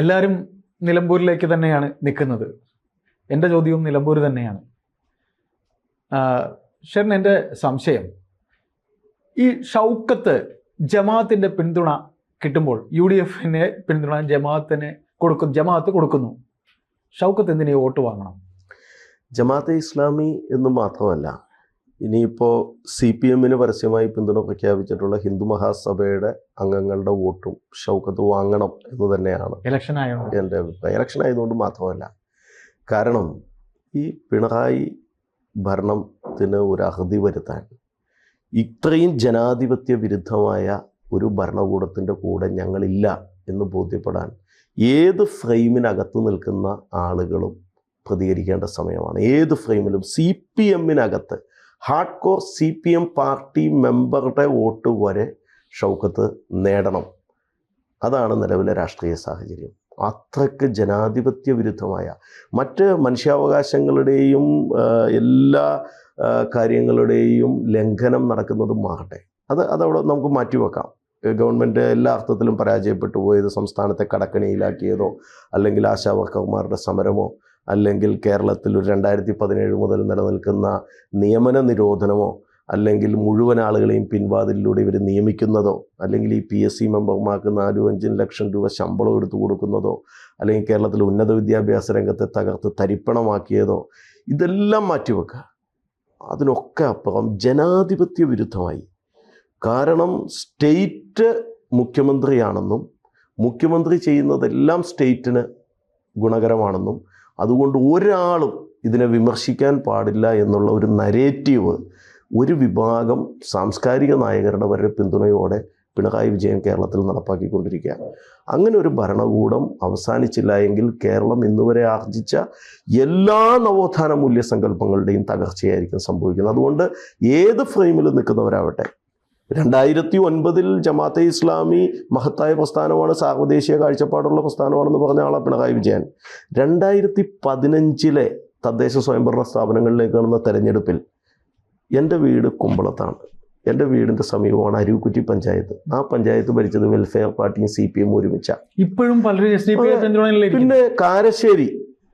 എല്ലാവരും നിലമ്പൂരിലേക്ക് തന്നെയാണ് നിൽക്കുന്നത്. എന്റെ ചോദ്യവും നിലമ്പൂർ തന്നെയാണ്. ഷെറിൻ എന്റെ സംശയം. ഈ ഷൗക്കത്ത് ജമാഅത്തിന്റെ പിന്തുണ കിട്ടുമ്പോൾ യു ഡി എഫിനെ പിന്തുണ ജമാഅത്തിന് കൊടുക്കും ജമാഅത്ത് കൊടുക്കുന്നു. ഷൗക്കത്ത് എന്തിനീ വോട്ട് വാങ്ങണം? ജമാഅത്തെ ഇസ്ലാമി എന്ന് മാത്രമല്ല ഇനിയിപ്പോൾ സി പി എമ്മിന് പരസ്യമായി പിന്തുണ പ്രഖ്യാപിച്ചിട്ടുള്ള ഹിന്ദു മഹാസഭയുടെ അംഗങ്ങളുടെ വോട്ടും ഷൗക്കത്ത് വാങ്ങണം എന്ന് തന്നെയാണ് ഇലക്ഷൻ ആയതുകൊണ്ട് എന്റെ അഭിപ്രായം. ഇലക്ഷൻ ആയതുകൊണ്ട് മാത്രമല്ല കാരണം ഈ പിണറായി ഭരണത്തിന് ഒരു അറുതി വരുത്താൻ ഇത്രയും ജനാധിപത്യ വിരുദ്ധമായ ഒരു ഭരണകൂടത്തിന്റെ കൂടെ ഞങ്ങളില്ല എന്ന് ബോധ്യപ്പെടാൻ ഏത് ഫ്രെയിമിനകത്ത് നിൽക്കുന്ന ആളുകളും പ്രതികരിക്കേണ്ട സമയമാണ്. ഏത് ഫ്രെയിമിലും C P എമ്മിനകത്ത് hard core C P M party മെമ്പറുടെ vote വരെ ഷൗക്കത്ത് നേടണം. അതാണ് നിലവിലെ രാഷ്ട്രീയ സാഹചര്യം. അത്രയ്ക്ക് ജനാധിപത്യ വിരുദ്ധമായ മറ്റ് മനുഷ്യാവകാശങ്ങളുടെയും എല്ലാ കാര്യങ്ങളുടെയും ലംഘനം നടക്കുന്നത് മാറട്ടെ. അത് അതവിടെ നമുക്ക് മാറ്റിവെക്കാം ഗവൺമെന്റ് എല്ലാ അർത്ഥത്തിലും പരാജയപ്പെട്ടു പോയത് സംസ്ഥാനത്തെ കടക്കണിയിലാക്കിയതോ അല്ലെങ്കിൽ ആശാ വർക്കർമാരുടെ സമരമോ അല്ലെങ്കിൽ കേരളത്തിൽ ഒരു രണ്ടായിരത്തി പതിനേഴ് മുതൽ നിലനിൽക്കുന്ന നിയമന നിരോധനമോ അല്ലെങ്കിൽ മുഴുവൻ ആളുകളെയും പിൻവാതിലൂടെ ഇവർ നിയമിക്കുന്നതോ അല്ലെങ്കിൽ ഈ പി എസ് സി മെമ്പർമാർക്ക് നാലും അഞ്ചും ലക്ഷം രൂപ ശമ്പളം എടുത്തു കൊടുക്കുന്നതോ അല്ലെങ്കിൽ കേരളത്തിൽ ഉന്നത വിദ്യാഭ്യാസ രംഗത്തെ തകർത്ത് തരിപ്പണമാക്കിയതോ ഇതെല്ലാം മാറ്റിവെക്കുക. അതിനൊക്കെ അപ്പുറം ജനാധിപത്യ വിരുദ്ധമായി. കാരണം സ്റ്റേറ്റ് മുഖ്യമന്ത്രിയാണെന്നും മുഖ്യമന്ത്രി ചെയ്യുന്നതെല്ലാം സ്റ്റേറ്റിന് ഗുണകരമാണെന്നും അതുകൊണ്ട് ഒരാളും ഇതിനെ വിമർശിക്കാൻ പാടില്ല എന്നുള്ള ഒരു നരേറ്റീവ് ഒരു വിഭാഗം സാംസ്കാരിക നായകരുടെ വരെ പിന്തുണയോടെ പിണറായി വിജയൻ കേരളത്തിൽ നടപ്പാക്കിക്കൊണ്ടിരിക്കുക അങ്ങനെ ഒരു ഭരണകൂടം അവസാനിച്ചില്ല എങ്കിൽ കേരളം ഇന്നുവരെ ആർജിച്ച എല്ലാ നവോത്ഥാന മൂല്യസങ്കല്പങ്ങളുടെയും തകർച്ചയായിരിക്കും സംഭവിക്കുന്നത്. അതുകൊണ്ട് ഏത് ഫ്രെയിമിൽ നിൽക്കുന്നവരാവട്ടെ രണ്ടായിരത്തി ഒൻപതിൽ ജമാഅത്തെ ഇസ്ലാമി മഹത്തായ പ്രസ്ഥാനമാണ് സാർവദേശീയ കാഴ്ചപ്പാടുള്ള പ്രസ്ഥാനമാണെന്ന് പറഞ്ഞ ആളാണ് പിണറായി വിജയൻ. രണ്ടായിരത്തി പതിനഞ്ചിലെ തദ്ദേശ സ്വയംഭരണ സ്ഥാപനങ്ങളിലേക്ക് നടന്ന തെരഞ്ഞെടുപ്പിൽ എന്റെ വീട് കുമ്പളത്താണ്. എന്റെ വീടിന്റെ സമീപമാണ് അരുവിക്കുറ്റി പഞ്ചായത്ത്. ആ പഞ്ചായത്ത് ഭരിച്ചത് വെൽഫെയർ പാർട്ടിയും സി പി എം ഒരുമിച്ച. ഇപ്പോഴും പലരും പിന്നെ Karassery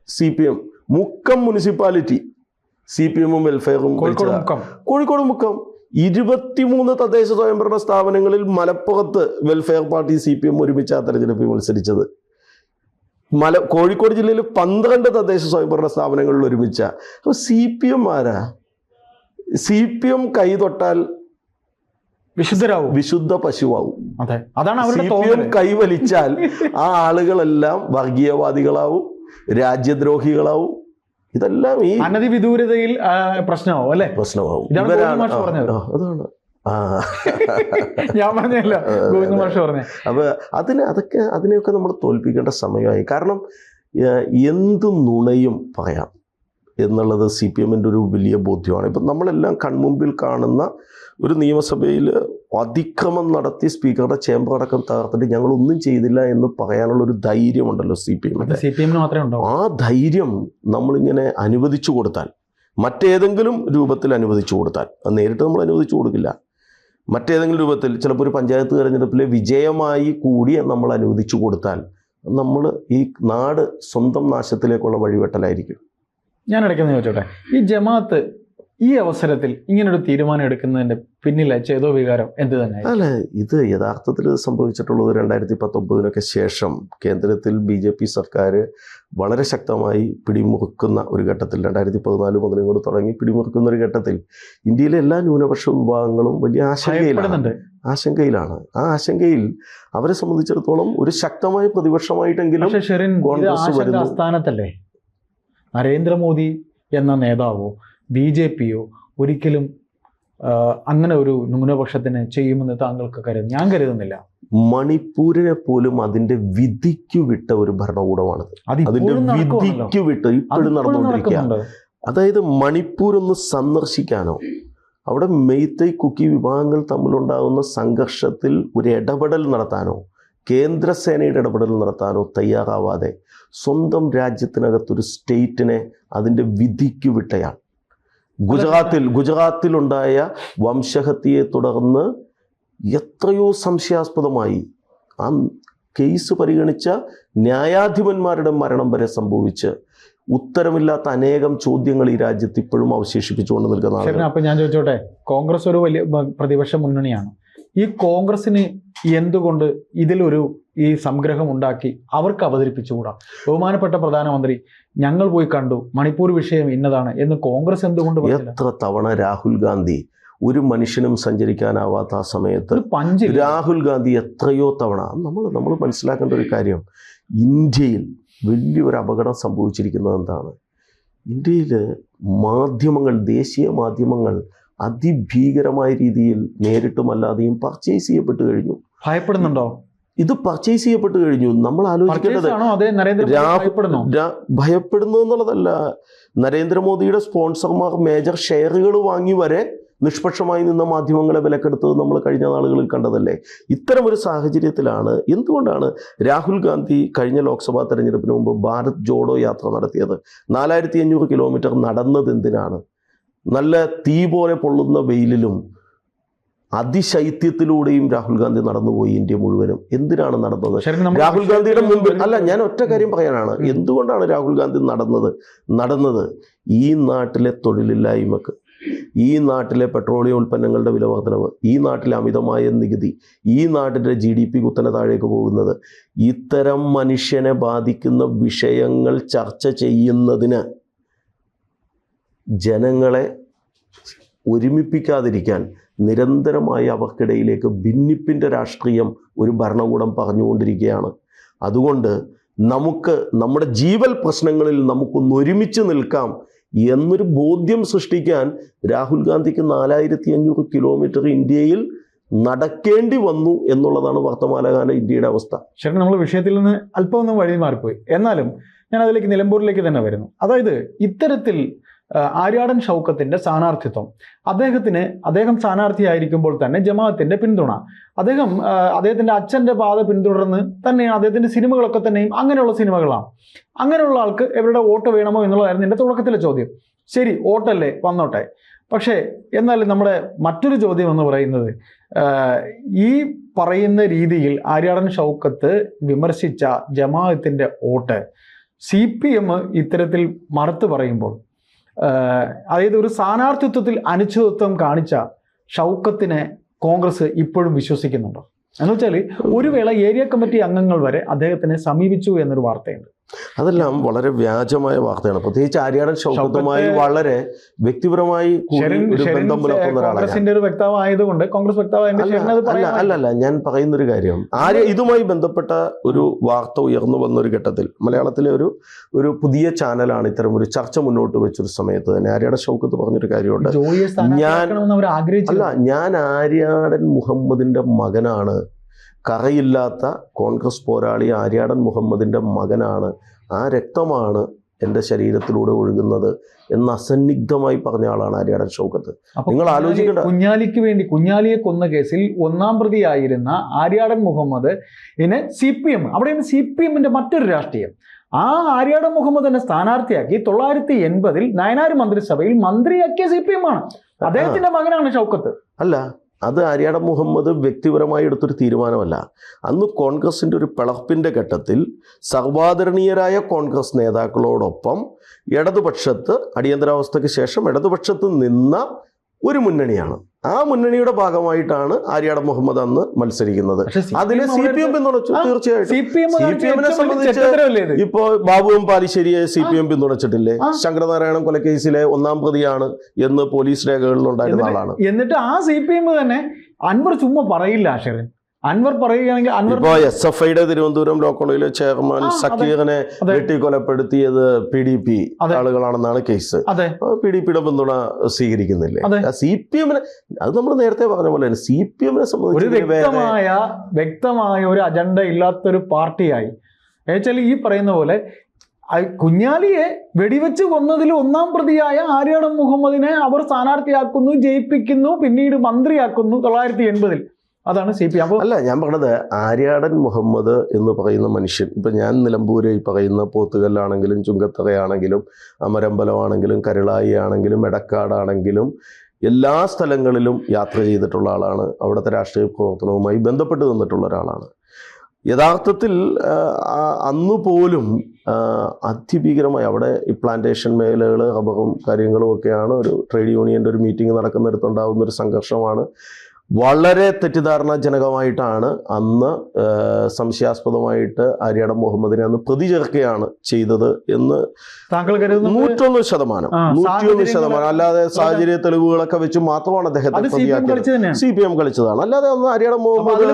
C P M Mukkam municipality C P എമ്മും വെൽഫെയറും കോഴിക്കോട് മുക്കം. ഇരുപത്തിമൂന്ന് തദ്ദേശ സ്വയംഭരണ സ്ഥാപനങ്ങളിൽ മലപ്പുറത്ത് welfare party C P M ഒരുമിച്ച് ആ തെരഞ്ഞെടുപ്പിൽ മത്സരിച്ചത്. മല കോഴിക്കോട് ജില്ലയിൽ പന്ത്രണ്ട് തദ്ദേശ സ്വയംഭരണ സ്ഥാപനങ്ങളിൽ ഒരുമിച്ച. അപ്പോൾ സി പി എം ആരാ? സി പി എം കൈ തൊട്ടാൽ വിശുദ്ധരാവും. വിശുദ്ധ പശുവാവും. അതെ. അതാണ് സി പി എം കൈവലിച്ചാൽ ആ ആളുകളെല്ലാം വർഗീയവാദികളാവും രാജ്യദ്രോഹികളാവും ഇതെല്ലാം ഈ അനധി വിദൂരതയിൽ ആ, പ്രശ്നമാവും അല്ലെ? പ്രശ്നമാവും. അതാണ്. ഞാൻ പറഞ്ഞല്ല പറഞ്ഞു. അപ്പൊ അതിന് അതൊക്കെ അതിനെയൊക്കെ നമ്മൾ തോൽപ്പിക്കേണ്ട സമയമായി. കാരണം എന്ത് നുണയും പറയാം എന്നുള്ളത് സി പി എമ്മിന്റെ ഒരു വലിയ ബോധ്യമാണ്. ഇപ്പം നമ്മളെല്ലാം കൺമുമ്പിൽ കാണുന്ന ഒരു നിയമസഭയിൽ അതിക്രമം നടത്തി സ്പീക്കറുടെ ചേംബർ അടക്കം തകർത്തിട്ട് ഞങ്ങൾ ഒന്നും ചെയ്തില്ല എന്ന് പറയാനുള്ള ഒരു ധൈര്യമുണ്ടല്ലോ C P M C P എമ്മിന് മാത്രമേ ഉണ്ടോ ആ ധൈര്യം നമ്മളിങ്ങനെ അനുവദിച്ചു കൊടുത്താൽ മറ്റേതെങ്കിലും രൂപത്തിൽ അനുവദിച്ചു കൊടുത്താൽ അത് നേരിട്ട് നമ്മൾ അനുവദിച്ചു കൊടുക്കില്ല. മറ്റേതെങ്കിലും രൂപത്തിൽ ചിലപ്പോൾ ഒരു പഞ്ചായത്ത് തിരഞ്ഞെടുപ്പിലെ വിജയമായി കൂടി നമ്മൾ അനുവദിച്ചു കൊടുത്താൽ നമ്മൾ ഈ നാട് സ്വന്തം നാശത്തിലേക്കുള്ള വഴിവെട്ടലായിരിക്കും. ഞാൻ ഇടയ്ക്ക് ചോദിച്ചോട്ടെ. ഈ ജമാഅത്ത് ഈ അവസരത്തിൽ ഇങ്ങനൊരു തീരുമാനം എടുക്കുന്നതിന്റെ പിന്നിലെ ചേതോ വികാരം എന്ത് തന്നെ അല്ല ഇത് യഥാർത്ഥത്തിൽ സംഭവിച്ചിട്ടുള്ളത് രണ്ടായിരത്തി പത്തൊമ്പതിനൊക്കെ ശേഷം കേന്ദ്രത്തിൽ ബി ജെ പി സർക്കാർ വളരെ ശക്തമായി പിടിമുറുക്കുന്ന ഒരു ഘട്ടത്തിൽ രണ്ടായിരത്തി പതിനാല് മുതൽ ഇങ്ങോട്ട് തുടങ്ങി പിടിമുറുക്കുന്ന ഒരു ഘട്ടത്തിൽ ഇന്ത്യയിലെ എല്ലാ ന്യൂനപക്ഷ വിഭാഗങ്ങളും വലിയ ആശങ്കയിലാണ്. ആശങ്കയിലാണ്. ആ ആശങ്കയിൽ അവരെ സംബന്ധിച്ചിടത്തോളം ഒരു ശക്തമായ പ്രതിപക്ഷമായിട്ടെങ്കിലും കോൺഗ്രസ് വരുന്നു. നരേന്ദ്രമോദി എന്ന നേതാവോ ബി ജെ പിയോ ഒരിക്കലും അങ്ങനെ ഒരു ന്യൂനപക്ഷത്തിന് ചെയ്യുമെന്ന് താങ്കൾക്ക് കരുതുന്നു ഞാൻ കരുതുന്നില്ല. മണിപ്പൂരിനെ പോലും അതിന്റെ വിധിക്കു വിട്ട ഒരു ഭരണകൂടമാണത്. അതിന്റെ. വിധിക്കു വിട്ട് ഇപ്പോഴും നടന്നുകൊണ്ടിരിക്കുകയാണ് നടന്നുകൊണ്ടിരിക്കുക. അതായത് മണിപ്പൂർ ഒന്ന് സന്ദർശിക്കാനോ അവിടെ മെയ്ത്തൈ കുക്കി വിഭാഗങ്ങൾ തമ്മിലുണ്ടാകുന്ന സംഘർഷത്തിൽ ഒരു ഇടപെടൽ നടത്താനോ കേന്ദ്രസേനയുടെ ഇടപെടൽ നടത്താനോ തയ്യാറാവാതെ സ്വന്തം രാജ്യത്തിനകത്തൊരു സ്റ്റേറ്റിനെ അതിന്റെ വിധിക്ക് വിട്ടയാൾ. ഗുജറാത്തിൽ ഗുജറാത്തിലുണ്ടായ വംശഹത്യയെ തുടർന്ന് എത്രയോ സംശയാസ്പദമായി ആ കേസ് പരിഗണിച്ച ന്യായാധിപന്മാരുടെ മരണം വരെ സംഭവിച്ച് ഉത്തരമില്ലാത്ത അനേകം ചോദ്യങ്ങൾ ഈ രാജ്യത്ത് ഇപ്പോഴും അവശേഷിപ്പിച്ചുകൊണ്ട് നിൽക്കുന്ന ശരി ആളുകൾ അപ്പൊ ഞാൻ ചോദിച്ചോട്ടെ കോൺഗ്രസ് ഒരു വലിയ പ്രതിപക്ഷ മുന്നണിയാണ്. ഈ കോൺഗ്രസിന് എന്തുകൊണ്ട് ഇതിലൊരു ഈ സംഗ്രഹം ഉണ്ടാക്കി അവർക്ക് അവതരിപ്പിച്ചുകൂടാ? ബഹുമാനപ്പെട്ട പ്രധാനമന്ത്രി ഞങ്ങൾ പോയി കണ്ടു മണിപ്പൂർ വിഷയം ഇന്നതാണ് എന്ന് കോൺഗ്രസ് എന്തുകൊണ്ട് എത്ര തവണ രാഹുൽ ഗാന്ധി ഒരു മനുഷ്യനും സഞ്ചരിക്കാനാവാത്ത ആ സമയത്ത് രാഹുൽ ഗാന്ധി എത്രയോ തവണ നമ്മൾ നമ്മൾ മനസ്സിലാക്കേണ്ട ഒരു കാര്യം ഇന്ത്യയിൽ വലിയൊരു അപകടം സംഭവിച്ചിരിക്കുന്നത് എന്താണ്? ഇന്ത്യയിൽ മാധ്യമങ്ങൾ ദേശീയ മാധ്യമങ്ങൾ അതിഭീകരമായ രീതിയിൽ നേരിട്ടും അല്ലാതെയും പർച്ചേസ് ചെയ്യപ്പെട്ട് കഴിഞ്ഞു. ഭയപ്പെടുന്നുണ്ടോ? ഇത് പർച്ചേസ് ചെയ്യപ്പെട്ട് കഴിഞ്ഞു. നമ്മൾ ആലോചിക്കേണ്ടത് ഭയപ്പെടുന്നു. എന്നുള്ളതല്ല നരേന്ദ്രമോദിയുടെ സ്പോൺസർമാർ മേജർ ഷെയറുകൾ വാങ്ങി വരെ നിഷ്പക്ഷമായി നിന്ന മാധ്യമങ്ങളെ വിലക്കെടുത്തത് നമ്മൾ കഴിഞ്ഞ നാളുകളിൽ കണ്ടതല്ലേ? ഇത്തരം ഒരു സാഹചര്യത്തിലാണ് എന്തുകൊണ്ടാണ് രാഹുൽ ഗാന്ധി കഴിഞ്ഞ ലോക്സഭാ തെരഞ്ഞെടുപ്പിന് മുമ്പ് ഭാരത് ജോഡോ യാത്ര നടത്തിയത്? നാലായിരത്തി അഞ്ഞൂറ് കിലോമീറ്റർ നടന്നത് എന്തിനാണ് നല്ല തീ പോലെ പൊള്ളുന്ന വെയിലിലും അതിശൈത്യത്തിലൂടെയും രാഹുൽ ഗാന്ധി നടന്നുപോയി ഇന്ത്യ മുഴുവനും. എന്തിനാണ് നടന്നത്? രാഹുൽ ഗാന്ധിയുടെ മുമ്പിൽ അല്ല ഞാൻ ഒറ്റ കാര്യം പറയാനാണ്. എന്തുകൊണ്ടാണ് രാഹുൽ ഗാന്ധി നടന്നത്? നടന്നത് ഈ നാട്ടിലെ തൊഴിലില്ലായ്മക്ക് ഈ നാട്ടിലെ പെട്രോളിയം ഉൽപ്പന്നങ്ങളുടെ വില വർധനവ് ഈ നാട്ടിലെ അമിതമായ നികുതി ഈ നാട്ടിന്റെ ജി ഡി പി കുത്തനെ താഴേക്ക് പോകുന്നത് ഇത്തരം മനുഷ്യനെ ബാധിക്കുന്ന വിഷയങ്ങൾ ചർച്ച ചെയ്യുന്നതിന് ജനങ്ങളെ ഒരുമിപ്പിക്കാതിരിക്കാൻ നിരന്തരമായി അവർക്കിടയിലേക്ക് ഭിന്നിപ്പിന്റെ രാഷ്ട്രീയം ഒരു ഭരണകൂടം പറഞ്ഞുകൊണ്ടിരിക്കുകയാണ് അതുകൊണ്ട് നമുക്ക് നമ്മുടെ ജീവൽ പ്രശ്നങ്ങളിൽ നമുക്കൊന്ന് ഒരുമിച്ച് നിൽക്കാം എന്നൊരു ബോധ്യം സൃഷ്ടിക്കാൻ രാഹുൽ ഗാന്ധിക്ക് നാലായിരത്തി അഞ്ഞൂറ് കിലോമീറ്റർ ഇന്ത്യയിൽ നടക്കേണ്ടി വന്നു എന്നുള്ളതാണ് വർത്തമാനകാല ഇന്ത്യയുടെ അവസ്ഥ. ശരി നമ്മൾ വിഷയത്തിൽ നിന്ന് അല്പമൊന്നും വഴി മാറിപ്പോയി എന്നാലും ഞാൻ അതിലേക്ക് നിലമ്പൂരിലേക്ക് തന്നെ വരുന്നു. അതായത് ഇത്തരത്തിൽ ആര്യാടൻ ഷൗക്കത്തിന്റെ സ്ഥാനാർത്ഥിത്വം. അദ്ദേഹത്തിന് അദ്ദേഹം സ്ഥാനാർത്ഥിയായിരിക്കുമ്പോൾ തന്നെ ജമാഅത്തിന്റെ പിന്തുണ. അദ്ദേഹം അദ്ദേഹത്തിന്റെ അച്ഛന്റെ പാത പിന്തുടർന്ന് തന്നെയാണ് അദ്ദേഹത്തിന്റെ സിനിമകളൊക്കെ തന്നെയും അങ്ങനെയുള്ള സിനിമകളാണ്. അങ്ങനെയുള്ള ആൾക്ക് എവരുടെ വോട്ട് വേണമോ എന്നുള്ളതായിരുന്നു എന്റെ തുടക്കത്തിലെ ചോദ്യം. ശരി വോട്ടല്ലേ? വന്നോട്ടെ. പക്ഷേ എന്നാൽ നമ്മുടെ മറ്റൊരു ചോദ്യം എന്ന് പറയുന്നത് ഈ പറയുന്ന രീതിയിൽ ആര്യാടൻ ഷൗക്കത്ത് വിമർശിച്ച ജമാഅത്തിന്റെ വോട്ട് സി പി എം ഇത്തരത്തിൽ മറുത്ത് പറയുമ്പോൾ അതായത് ഒരു സ്ഥാനാർത്ഥിത്വത്തിൽ അനിശ്ചിതത്വം കാണിച്ച ഷൗക്കത്തിനെ കോൺഗ്രസ് ഇപ്പോഴും വിശ്വസിക്കുന്നുണ്ടോ. എന്ന് വെച്ചാൽ ഒരു വേള ഏരിയ കമ്മിറ്റി അംഗങ്ങൾ വരെ അദ്ദേഹത്തിനെ സമീപിച്ചു എന്നൊരു വാർത്തയുണ്ട്. അതെല്ലാം വളരെ വ്യാജമായ വാർത്തയാണ്. പ്രത്യേകിച്ച് ആര്യാടൻ ഷൗക്കത്തുമായി വളരെ വ്യക്തിപരമായി ഒരു ബന്ധം പുലർത്തുന്ന ഒരാളാണ് ഒരു വ്യക്താവായതുകൊണ്ട് കോൺഗ്രസ് അല്ല അല്ല ഞാൻ പറയുന്നൊരു കാര്യം. ആര്യ ഇതുമായി ബന്ധപ്പെട്ട ഒരു വാർത്ത ഉയർന്നു വന്ന ഒരു ഘട്ടത്തിൽ മലയാളത്തിലെ ഒരു ഒരു പുതിയ ചാനലാണ് ഇത്തരം ഒരു ചർച്ച മുന്നോട്ട് വെച്ചൊരു സമയത്ത് തന്നെ. ആര്യാടൻ ഷൗക്കത്ത് പറഞ്ഞൊരു കാര്യമുണ്ട്. ഞാൻ അല്ല ഞാൻ ആര്യാടൻ മുഹമ്മദിന്റെ മകനാണ്. കറയില്ലാത്ത കോൺഗ്രസ് പോരാളി ആര്യാടൻ മുഹമ്മദിന്റെ മകനാണ്. ആ രക്തമാണ് എന്റെ ശരീരത്തിലൂടെ ഒഴുകുന്നത് എന്ന് അസന്നിഗ്ധമായി പറഞ്ഞ ആളാണ് ആര്യാടൻ ഷൗക്കത്ത്. നിങ്ങൾ ആലോചിക്കേണ്ട- കുഞ്ഞാലിക്ക് വേണ്ടി കുഞ്ഞാലിയെ കൊന്ന കേസിൽ ഒന്നാം പ്രതിയായിരുന്ന ആര്യാടൻ മുഹമ്മദ് ഇനെ സി പി എം അവിടെയാണ് സി പി എമ്മിന്റെ മറ്റൊരു രാഷ്ട്രീയം. ആ ആര്യാടൻ മുഹമ്മദിനെ സ്ഥാനാർത്ഥിയാക്കി തൊള്ളായിരത്തി എൺപതിൽ നയനാർ മന്ത്രിസഭയിൽ മന്ത്രിയാക്കിയ സി പി എം ആണ്. അദ്ദേഹത്തിന്റെ മകനാണ് ഷൗക്കത്ത്. അല്ല അത് ആര്യാട മുഹമ്മദ് വ്യക്തിപരമായി എടുത്തൊരു തീരുമാനമല്ല. അന്ന് കോൺഗ്രസിന്റെ ഒരു പിളപ്പിന്റെ ഘട്ടത്തിൽ സർവാദരണീയരായ കോൺഗ്രസ് നേതാക്കളോടൊപ്പം ഇടതുപക്ഷത്ത് അടിയന്തരാവസ്ഥയ്ക്ക് ശേഷം ഇടതുപക്ഷത്ത് നിന്ന ഒരു മുന്നണിയാണ്. ആ മുന്നണിയുടെ ഭാഗമായിട്ടാണ് ആര്യാട മുഹമ്മദ് അന്ന് മത്സരിക്കുന്നത്. അതിനെ സി പി എം പിന്തുണച്ചു തീർച്ചയായിട്ടും. സി പി എമ്മിനെ സംബന്ധിച്ച് ഇപ്പോ ബാബുവും പാലിശ്ശേരിയെ സി പി എം പിന്തുണച്ചിട്ടില്ലേ. ശങ്കരനാരായണൻ കൊലക്കേസിലെ ഒന്നാം പ്രതിയാണ് എന്ന് പോലീസ് രേഖകളിൽ ഉണ്ടായിരുന്ന ആളാണ്. എന്നിട്ട് ആ സി പി എം തന്നെ അൻവർ ചുമ്മാ പറയില്ല ഷെറിൻ അൻവർ പറയുകയാണെങ്കിൽ അൻവർ ഇപ്പോ എസ് എഫ് ഐയുടെ തിരുവനന്തപുരം ലോ കോളേജിലെ ചെയർമാൻ. സക്കീറിനെ അതെ. വെട്ടിക്കൊലപ്പെടുത്തിയത് പി ഡി പി ആളുകളാണെന്നാണ് കേസ് പി ഡി പിയുടെ പിന്തുണ സ്വീകരിക്കുന്നില്ലേ? സി പി എമ്മിനെ അത് നമ്മൾ നേരത്തെ പറഞ്ഞ പോലെ സി പി എമ്മിനെ സംബന്ധിച്ച് വ്യക്തമായ വ്യക്തമായ ഒരു അജണ്ട ഇല്ലാത്തൊരു പാർട്ടിയായി. എന്നുവെച്ചാൽ ഈ പറയുന്ന പോലെ കുഞ്ഞാലിയെ വെടിവെച്ച് കൊന്നതിൽ ഒന്നാം പ്രതിയായ ആര്യാടം മുഹമ്മദിനെ അവർ സ്ഥാനാർത്ഥിയാക്കുന്നു ജയിപ്പിക്കുന്നു പിന്നീട് മന്ത്രിയാക്കുന്നു തൊള്ളായിരത്തി എൺപതിൽ. അതാണ് സി പി അപ്പോൾ അല്ല ഞാൻ പറഞ്ഞത് ആര്യാടൻ മുഹമ്മദ് എന്ന് പറയുന്ന മനുഷ്യൻ. ഇപ്പം ഞാൻ നിലമ്പൂര് ഈ പറയുന്ന പോത്തുകല്ലാണെങ്കിലും ചുങ്കത്തറയാണെങ്കിലും അമരമ്പലമാണെങ്കിലും കരുളായി ആണെങ്കിലും എടക്കാടാണെങ്കിലും എല്ലാ സ്ഥലങ്ങളിലും യാത്ര ചെയ്തിട്ടുള്ള ആളാണ്. അവിടുത്തെ രാഷ്ട്രീയ പ്രവർത്തനവുമായി ബന്ധപ്പെട്ട് നിന്നിട്ടുള്ള ഒരാളാണ്. യഥാർത്ഥത്തിൽ അന്ന് പോലും അതിഭീകരമായി അവിടെ ഈ പ്ലാന്റേഷൻ മേഖലകൾ റബ്ബറും കാര്യങ്ങളും ഒക്കെയാണ് ഒരു ട്രേഡ് യൂണിയന്റെ ഒരു മീറ്റിംഗ് നടക്കുന്നിടത്തുണ്ടാകുന്ന ഒരു സംഘർഷമാണ്. വളരെ തെറ്റിദ്ധാരണാജനകമായിട്ടാണ് അന്ന് സംശയാസ്പദമായിട്ട് ആര്യാടൻ മുഹമ്മദിനെ അന്ന് പ്രതി ചേർക്കുകയാണ് ചെയ്തത് എന്ന് താങ്കൾ നൂറ്റൊന്ന് ശതമാനം. നൂറ്റിയൊന്ന് ശതമാനം. അല്ലാതെ സാഹചര്യ തെളിവുകളൊക്കെ വെച്ച് മാത്രമാണ് അദ്ദേഹത്തെ സി പി എം പ്രതിയാക്കിയത്. സി പി എം കളിച്ചതാണ്. അല്ലാതെ അന്ന് ആര്യാടൻ മുഹമ്മദ്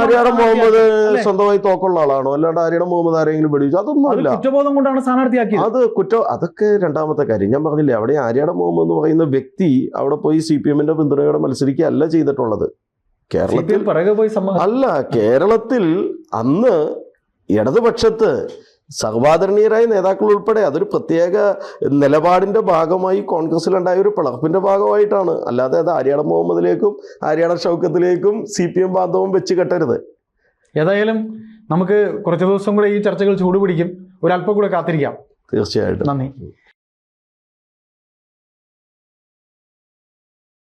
ആര്യാടൻ മുഹമ്മദ് സ്വന്തമായി തോക്കുള്ള ആളാണോ? അല്ലാണ്ട് ആര്യാടൻ മുഹമ്മദ് ആരെങ്കിലും വെടിവെച്ചു? അതൊന്നും അല്ല കുറ്റബോധം കൊണ്ടാണ് സ്ഥാനാർത്ഥിയാക്കിയത്. അത് കുറ്റ അതൊക്കെ രണ്ടാമത്തെ കാര്യം. ഞാൻ പറഞ്ഞില്ലേ അവിടെ ആര്യാടൻ മുഹമ്മദ് എന്ന് പറയുന്ന വ്യക്തി അവിടെ പോയി സി പി എമ്മിന്റെ പിന്തുണയോടെ മത്സരിക്കുകയല്ല ചെയ്തിട്ടുള്ളത്. പി കേരളത്തിൽ അല്ല കേരളത്തിൽ അന്ന് ഇടതുപക്ഷത്ത് സർവാദരണീയരായ നേതാക്കൾ ഉൾപ്പെടെ അതൊരു പ്രത്യേക നിലപാടിന്റെ ഭാഗമായി കോൺഗ്രസിലുണ്ടായ ഒരു പിളർപ്പിന്റെ ഭാഗമായിട്ടാണ്. അല്ലാതെ അത് ആര്യാട മുഹമ്മദിലേക്കും ആര്യാട ഷൗക്കത്തിലേക്കും സി പി എം ബാന്ധവം വെച്ച് കെട്ടരുത്. ഏതായാലും നമുക്ക് കുറച്ച് ദിവസം കൂടെ ഈ ചർച്ചകൾ ചൂടുപിടിക്കും. ഒരല്പം കൂടെ കാത്തിരിക്കാം. തീർച്ചയായിട്ടും. നന്ദി.